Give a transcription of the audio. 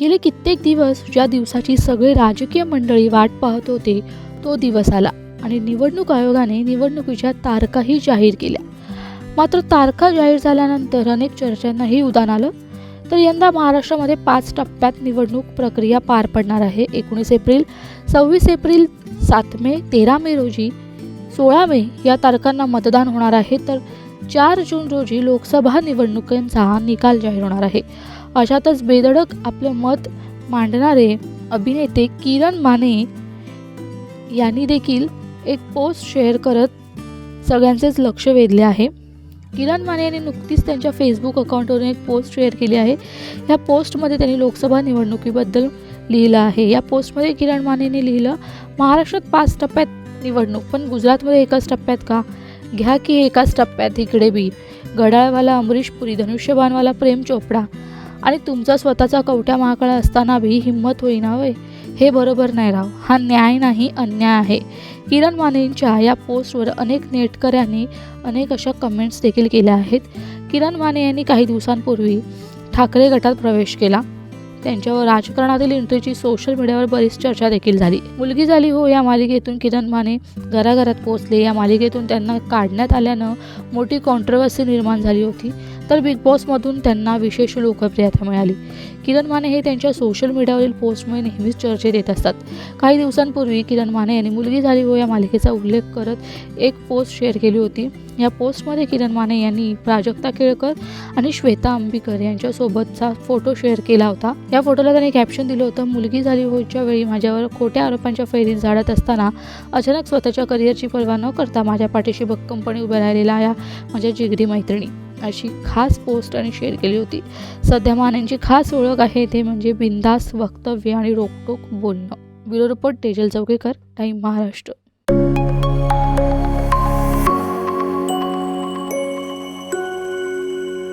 गेले कित्येक दिवस ज्या दिवसाची सगळी राजकीय मंडळी वाट पाहत होते तो दिवस आला आणि निवडणूक आयोगाने निवडणुकीच्या तारखाही जाहीर केल्या. मात्र तारखा जाहीर झाल्यानंतर अनेक चर्चांनाही उदान आलं. तर यंदा महाराष्ट्रामध्ये पाच टप्प्यात निवडणूक प्रक्रिया पार पडणार आहे. एकोणीस एप्रिल सव्वीस एप्रिल सात मे तेरा मे रोजी सोळा मे या तारखांना मतदान होणार आहे. तर चार जून रोजी लोकसभा निवडणुकांचा निकाल जाहीर होणार आहे. अशातच बेधडक आपलं मत मांडणारे अभिनेते किरण माने यांनी देखील एक पोस्ट शेअर करत सगळ्यांचेच लक्ष वेधले आहे. किरण माने यांनी नुकतीच त्यांच्या फेसबुक अकाउंटवरून एक पोस्ट शेअर केली आहे. या पोस्टमध्ये त्यांनी लोकसभा निवडणुकीबद्दल लिहिलं आहे. या पोस्टमध्ये किरण मानेने लिहिलं महाराष्ट्रात पाच टप्प्यात निवडणूक पण गुजरातमध्ये एकाच टप्प्यात का? घ्या की एकाच टप्प्यात इकडे बी. घड्याळवाला अमरीश पुरी धनुष्यबाणवाला प्रेम चोपडा आणि तुमचा स्वतःचा कवट्या महाकळा असतानाही हिंमत होईना वय. हे बरोबर नाही राव. हा न्याय नाही अन्याय आहे. किरण मानेंच्या या पोस्टवर अनेक नेटकऱ्यांनी अनेक अशा कमेंट्स देखील केल्या आहेत. किरण माने यांनी काही दिवसांपूर्वी ठाकरे गटात प्रवेश केला. त्यांच्यावर राजकारणातील एंट्रीची सोशल मीडियावर बरीच चर्चा देखील झाली. मुलगी झाली हो या मालिकेतून किरण माने घराघरात पोहोचले. या मालिकेतून त्यांना काढण्यात आल्यानं मोठी कॉन्ट्रवर्सी निर्माण झाली होती. तर बिग बॉसमधून त्यांना विशेष लोकप्रियता मिळाली. किरण माने हे त्यांच्या सोशल मीडियावरील पोस्टमुळे नेहमीच चर्चेत येत असतात. काही दिवसांपूर्वी किरण माने यांनी मुलगी झाली हो या मालिकेचा उल्लेख करत एक पोस्ट शेअर केली होती. या पोस्टमध्ये किरण माने यांनी प्राजक्ता केळकर आणि श्वेता अंबिकर यांच्यासोबतचा फोटो शेअर केला होता. या फोटोला त्यांनी कॅप्शन दिलं होतं मुलगी झाली होच्या वेळी माझ्यावर खोट्या आरोपांच्या फैरीत झाडत असताना अचानक स्वतःच्या करिअरची पर्वा न करता माझ्या पाठीशी भक्कमपणे उभ्या राहिलेला या माझ्या जिगरी मैत्रिणी. अशी खास पोस्ट आणि शेअर केली होती. सध्या मानेंची खास ओळख आहे ते म्हणजे बिंदास वक्तव्य आणि रोकटोक बोलणं. Bureau report Tejal Choukekar time Maharashtra.